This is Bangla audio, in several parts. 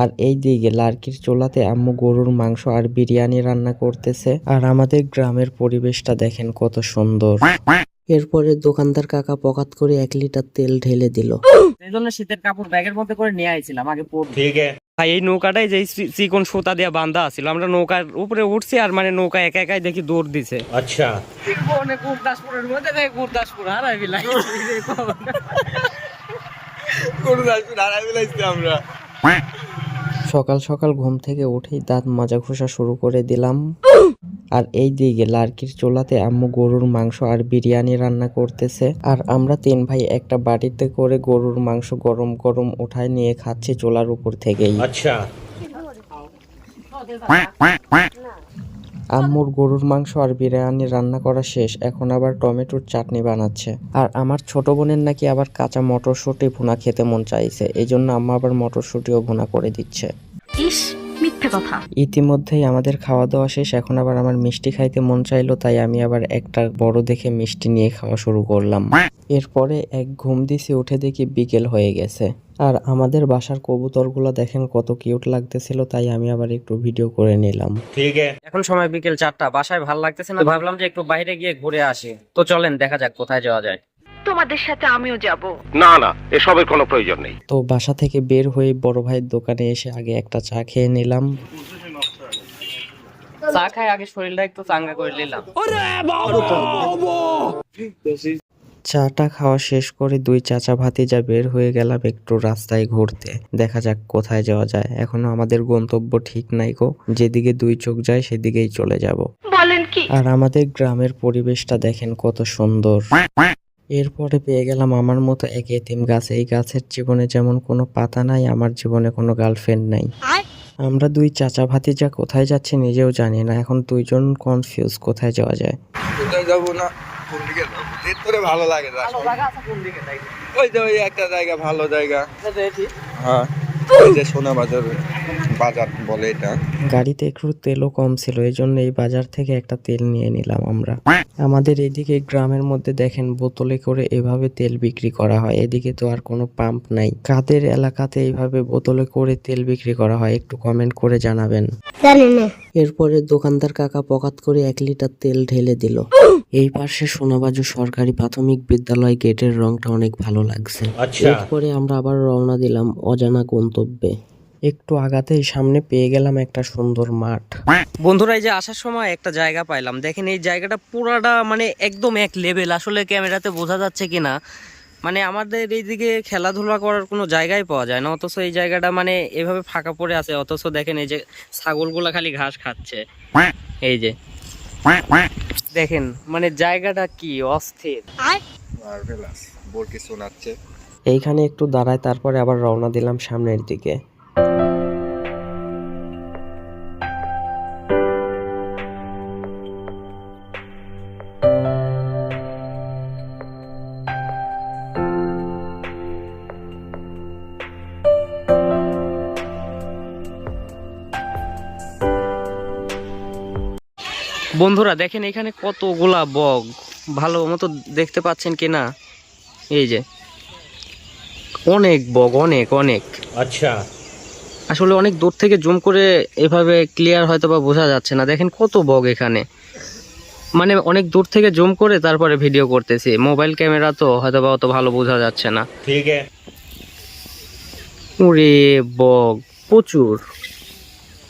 আর এই দিকে লার্কির চুলাতে আম্মু গরুর মাংস আর বিরিয়ানি রান্না করতেছে। আর আমাদের গ্রামের পরিবেশটা দেখেন কত সুন্দর। এরপরে দোকানদার কাকা পকাত করে এক লিটার তেল ঢেলে দিল। এই জন্য শীতের কাপড় ব্যাগের মধ্যে করে নিয়ে আইছিলাম আগে পরবো। ভাই এই নৌকাটাই যে চিকন সুতা দিয়ে বান্ধা আছিল আমরা নৌকার উপরে উঠছি আর মানে নৌকা একা একাই দেখি দৌড় দিছে। অনেক গুরদাসপুরের মধ্যে দেখ গুরদাসপুর হারাই বিলাই সকাল সকাল ঘুম থেকে উঠেই দাঁত মাজা ঘষা শুরু করে দিলাম। আর এই দিকে লার্কির চোলাতে আম্মু গরুর মাংস আর বিরিয়ানি রান্না করতেছে। আর আমরা তিন ভাই একটা বাটিতে করে গরুর মাংস গরম গরম উঠায় নিয়ে খাচ্ছি চোলার উপর থেকেই। আম্মুর গরুর মাংস আর বিরিয়ানি রান্না করা শেষ, এখন আবার টমেটোর চাটনি বানাচ্ছে। আর আমার ছোট বোনের নাকি আবার কাঁচা মটরশুঁটি ভুনা খেতে মন চাইছে এই জন্য আম্মা আবার মটরশুঁটিও ভুনা করে দিচ্ছে। ইস! মিথ্যে কথা। ইতিমধ্যেই আমাদের খাওয়া দাওয়া শেষ এখন আবার আমার মিষ্টি খাইতে মন চাইলো তাই আমি আবার একটা বড় দেখে মিষ্টি নিয়ে খাওয়া শুরু করলাম। এরপরে এক ঘুম দিছি উঠে দেখি বিকেল হয়ে গেছে। আর আমাদের বাসার কবুতরগুলো দেখেন কত কিউট লাগতেছিল তাই আমি আবার একটু ভিডিও করে নিলাম। ঠিক আছে। এখন সময় বিকেল চারটা বাসায় ভালো লাগতেছে না? ভাবলাম যে একটু বাইরে গিয়ে ঘুরে আসি। তো চলেন দেখা যাক কোথায় যাওয়া যায়। তোমাদের সাথে আমিও যাব। না না এসবের কোনো প্রয়োজন নেই। তো বাসা থেকে বের হয়ে বড় ভাইয়ের দোকানে এসে আগে একটা চা খেয়ে নিলাম। চা খাই আগে শরীরটা একটু চাঙ্গা করে নিলাম। চাটা খাওয়া শেষ করে দুই চাচা ভাতিজা বের হয়ে গেলাম একটু রাস্তায় ঘুরতে। দেখা যাক কোথায় যাওয়া যায়। এখনও আমাদের গন্তব্য ঠিক নাই গো। যেদিকে দুই চোখ যায় সেদিকেই চলে যাব। বলেন কি? আর আমাদের গ্রামের পরিবেশটা দেখেন কত সুন্দর। এরপরে পেয়ে গেলাম আমার মতো এক এতিম গাছ। এই গাছের জীবনে যেমন কোনো পাতা নাই আমার জীবনে কোনো গার্লফ্রেন্ড নাই। আমরা দুই চাচা ভাতিজা কোথায় যাচ্ছি নিজেও জানি না। এখন দুইজন কনফিউজ কোথায় যাওয়া যায়? কোথায় যাব না? কোন দিকে যাব? ভালো লাগে না ওই যে ওই একটা জায়গা ভালো জায়গা। হ্যাঁ। ওই যে সোনা বাজার বাজার বলে এটা। গাড়িতে একটু তেলও কম ছিল এই জন্য এই বাজার থেকে একটা তেল নিয়ে নিলাম আমরা। আমাদের এদিকে গ্রামের মধ্যে দেখেন বোতলে করে এভাবে তেল বিক্রি করা হয়। এদিকে তো আর কোনো পাম্প নাই। কাদের এলাকাতে এইভাবে বোতলে করে তেল বিক্রি করা হয় একটু কমেন্ট করে জানাবেন। এরপরে দোকানদার কাকা পকাত করে এক লিটার তেল ঢেলে দিল। এই পাশে সোনাবাজু সরকারি প্রাথমিক বিদ্যালয় গেটের রংটা অনেক ভালো লাগছে। এরপরে আমরা আবার রওনা দিলাম অজানা গন্তব্যে। একটু আগাতেই সামনে পেয়ে গেলাম একটা সুন্দর মাঠ। বন্ধুরা এই যে আসার সময় একটা জায়গা পাইলাম। দেখেন এই জায়গাটা পুরাটা মানে একদম এক লেভেল আসলে ক্যামেরাতে বোঝা যাচ্ছে কিনা। মানে আমাদের এইদিকে খেলাধুলা করার কোনো জায়গায় পাওয়া যায় না অথচ এই জায়গাটা মানে এভাবে ফাঁকা পড়ে আছে অথচ দেখেন এই যে ছাগলগুলা খালি ঘাস খাচ্ছে। এই যে। দেখেন মানে জায়গাটা কি অস্থির। মার্ভেলাস বোরকে শোনাচ্ছে। এইখানে একটু দাঁড়ায় তারপরে আবার রওনা দিলাম সামনের দিকে। বন্ধুরা দেখেন এখানে কতগুলা বগ ভালো মতো দেখতে পাচ্ছেন কি না এই যে অনেক বগ অনেক অনেক। আচ্ছা। আসলে অনেক দূর থেকে জুম করে এভাবে ক্লিয়ার হয়তো বা বোঝা যাচ্ছে না। দেখেন কত বগ এখানে। মানে অনেক দূর থেকে জুম করে তারপরে ভিডিও করতেছি। মোবাইল ক্যামেরা তো হয়তো বা অত ভালো বোঝা যাচ্ছে না। ঠিক আছে। ওরে বগ প্রচুর।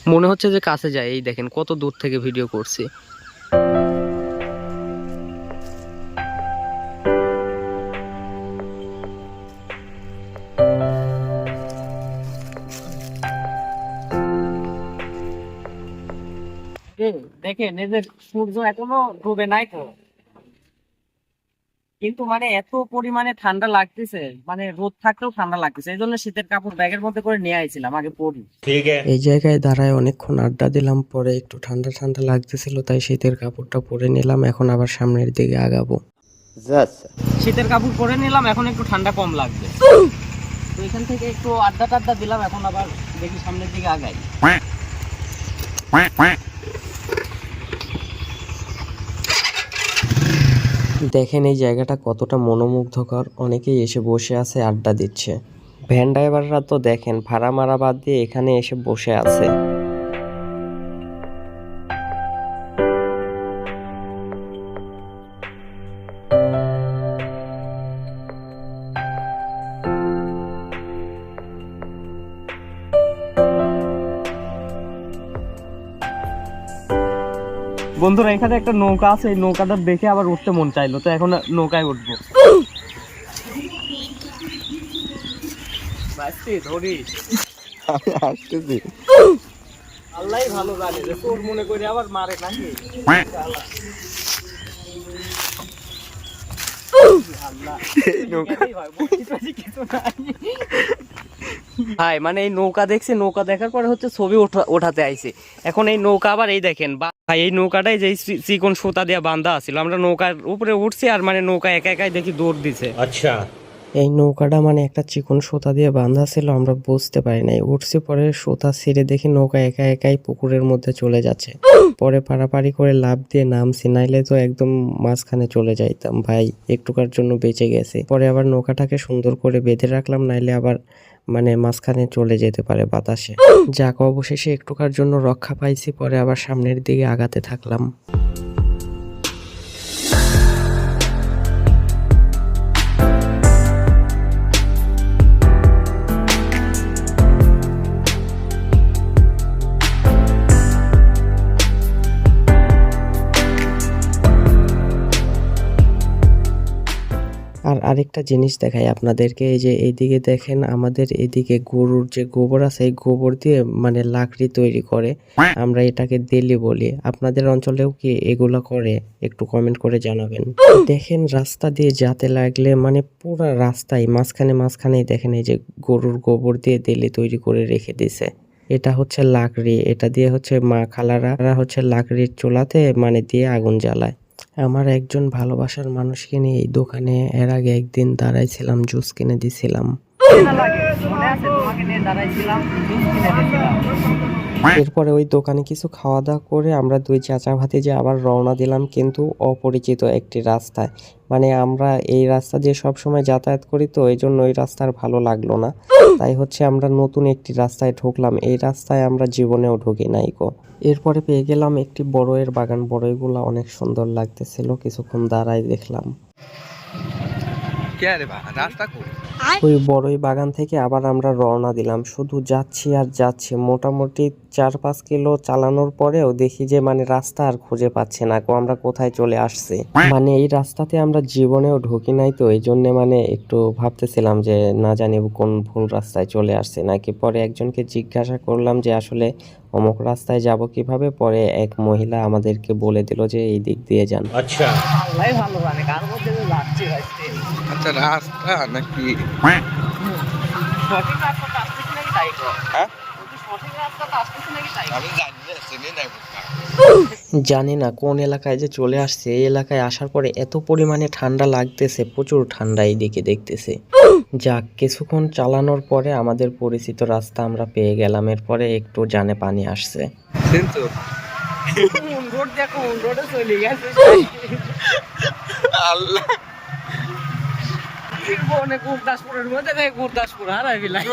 মনে হচ্ছে যে কাছে যায় এই দেখেন কত দূর থেকে ভিডিও করছি। দেখেন এই যে সূর্য এখনও ডুবে নাই তো। কিন্তু মানে এত পরিমাণে ঠান্ডা লাগতেছে মানে রোদ থাকলেও ঠান্ডা লাগতেছে। এই জন্য শীতের কাপড় ব্যাগের মধ্যে করে নিয়ে আইছিলাম আগে পরি। ঠিক আছে। এই জায়গায় দাঁড়ায় অনেকক্ষণ আড্ডা দিলাম পরে একটু ঠান্ডা ঠান্ডা লাগতেছিল তাই শীতের কাপড়টা পরে নিলাম এখন আবার সামনের দিকে আগাবো। শীতের কাপড় পরে নিলাম এখন একটু ঠান্ডা কম লাগবে। তো এখান থেকে একটু আড্ডা টাড্ডা দিলাম এখন আবার দেখি সামনের দিকে আগাই। দেখেন এই জায়গাটা কতটা মনোমুগ্ধকর। অনেকেই এসে বসে আছে, আড্ডা দিচ্ছে। ভ্যান ড্রাইভাররা তো দেখেন, ভাড়া মারা বাদ দিয়ে এখানে এসে বসে আছে। বন্ধুরা এখানে একটা নৌকা আছে এই নৌকাটা দেখে আবার উঠতে মন চাইলো তো এখন নৌকায় উঠবো। আল্লাহ ভালো জানে যে তোর মনে করে আবার মারে নাকি। এই নৌকা হাই মানে এই নৌকা দেখছি নৌকা দেখার পরে হচ্ছে ছবি ওঠাতে আইছে। এখন এই নৌকা আবার এই দেখেন বা- ভাই এই নৌকাটাই যে চিকন সুতা দিয়ে বান্ধা আছিল। আমরা নৌকার উপরে উঠছি আর মানে নৌকা একা একাই দেখি দৌড় দিছে। আচ্ছা। এই নৌকাটা মানে একটা চিকন সুতা দিয়ে বাঁধা ছিল আমরা বুঝতে পারি নাই। উঠছি পরে সুতা ছিঁড়ে দেখি নৌকা একা একাই পুকুরের মধ্যে চলে যাচ্ছে। পরে পারাপারি করে লাভ দিয়ে নামছি নাইলে তো একদম মাঝখানে চলে যাইতাম। ভাই একটুকার জন্য বেঁচে গেছে। পরে আবার নৌকাটাকে সুন্দর করে বেঁধে রাখলাম নাইলে আবার মানে মাঝখানে চলে যেতে পারে বাতাসে। যাক, অবশেষে একটুকার জন্য রক্ষা পাইছি, পরে আবার সামনের দিকে আগাতে থাকলাম। আরেকটা জিনিস দেখাই। আপনাদেরকে এই যে এইদিকে দেখেন আমাদের এদিকে গরুর যে গোবর আছে এই গোবর দিয়ে মানে লাকড়ি তৈরি করে। আমরা এটাকে দেলি বলি। আপনাদের অঞ্চলেও কি এগুলো করে? একটু কমেন্ট করে জানাবেন। দেখেন রাস্তা দিয়ে যাতে লাগলে মানে পুরা রাস্তায় মাঝখানে মাঝখানেই দেখেন এই যে গরুর গোবর দিয়ে দেলি তৈরি করে রেখে দিছে। এটা হচ্ছে লাকড়ি এটা দিয়ে হচ্ছে মা খালারা হচ্ছে লাকড়ির চুলাতে মানে দিয়ে আগুন জ্বালায়। আমার একজন ভালোবাসার মানুষকে নিয়ে এই দোকানে এর আগে একদিন দাঁড়াইছিলাম জুস কিনে দিছিলাম। এরপরে ওই দোকানে কিছু খাওয়া দাওয়া করে আমরা দুই চাচা ভাতিজে আবার রওনা দিলাম কিন্তু অপরিচিত একটি রাস্তায়। মানে আমরা এই রাস্তা দিয়ে সব সময় যাতায়াত করি তো এই জন্য ওই রাস্তার ভালো লাগল না। তাই হচ্ছে আমরা নতুন একটি রাস্তায় ঢুকলাম। এই রাস্তায় আমরা জীবনেও ঢুকি নাই গো। এরপরে পেয়ে গেলাম একটি বড়ইয়ের বাগান। বড়ইগুলা অনেক সুন্দর লাগতেছিল। কিছুক্ষণ দাঁড়াই দেখলাম। রাস্তা কো ওই বড়ই বাগান থেকে আবার আমরা রওনা দিলাম। শুধু যাচ্ছি আর যাচ্ছি। মোটামুটি চার পাঁচ কিলো চালানোর পরেও দেখি যে মানে রাস্তা আর খুঁজে পাচ্ছে না আমরা কোথায় চলে আসছি। মানে এই রাস্তাতে আমরা জীবনেও ঢুকি নাই তো, এই জন্য মানে একটু ভাবতেছিলাম যে, না জানি কোন ভুল রাস্তায় চলে আসছে। নাকি পরে একজনকে জিজ্ঞাসা করলাম যে, আসলে অমুক রাস্তায় যাব কীভাবে? পরে এক মহিলা আমাদেরকে বলে দিল যে এই দিক দিয়ে যান। আল্লাহ ভালো জানে কার মধ্যে যাচ্ছি আচ্ছা রাস্তা নাকি? সঠিক রাস্তাটা নাকি তাই হ্যাঁ? জানি না কোন এলাকায় যে চলে আসছে। এই এলাকায় আসার পরে এত পরিমাণে ঠান্ডা লাগতেছে প্রচুর ঠান্ডা এইদিকে দেখতেছে। যাক কিছুক্ষণ চালানোর পরে আমাদের পরিচিত রাস্তা আমরা পেয়ে গেলাম। এরপরে একটু জানে পানি আসছে। কিন্তু রোড দেখো রোডে চলে গেছে। আল্লাহ। বনে গুরদাসপুরের মধ্যে গুরদাসপুর হারাই বিলাই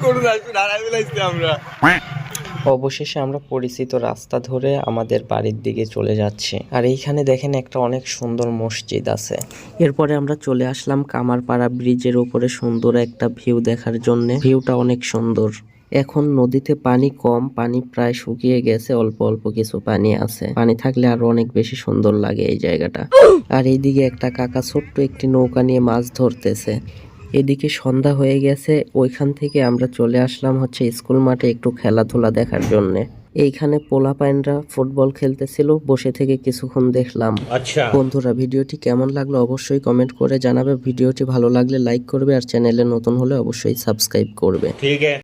কোন রাস্তা দাঁড়াই আমরা। অবশেষে আমরা পরিচিত রাস্তা ধরে আমাদের বাড়ির দিকে চলে যাচ্ছি। আর এইখানে দেখেন একটা অনেক সুন্দর মসজিদ আছে। এরপরে আমরা চলে আসলাম কামারপাড়া ব্রিজের উপরে সুন্দর একটা ভিউ দেখার জন্য। ভিউটা অনেক সুন্দর। এখন নদীতে পানি কম, পানি প্রায় শুকিয়ে গেছে, অল্প অল্প কিছু পানি আছে। পানি থাকলে আরও অনেক বেশি সুন্দর লাগে এই জায়গাটা। আর এইদিকে একটা কাকা ছোট্ট একটি নৌকা নিয়ে মাছ ধরতেছে। এদিকে সন্ধ্যা হয়ে গেছে ওইখান থেকে আমরা চলে আসলাম হচ্ছে স্কুল মাঠে একটু খেলাধুলা দেখার জন্য। এইখানে পোলা পাইনরা ফুটবল খেলতেছিল বসে থেকে কিছুক্ষণ দেখলাম। আচ্ছা। বন্ধুরা ভিডিওটি কেমন লাগল অবশ্যই কমেন্ট করে জানাবে। ভিডিওটি ভালো লাগলে লাইক করবে আর চ্যানেলে নতুন হলে অবশ্যই সাবস্ক্রাইব করবে।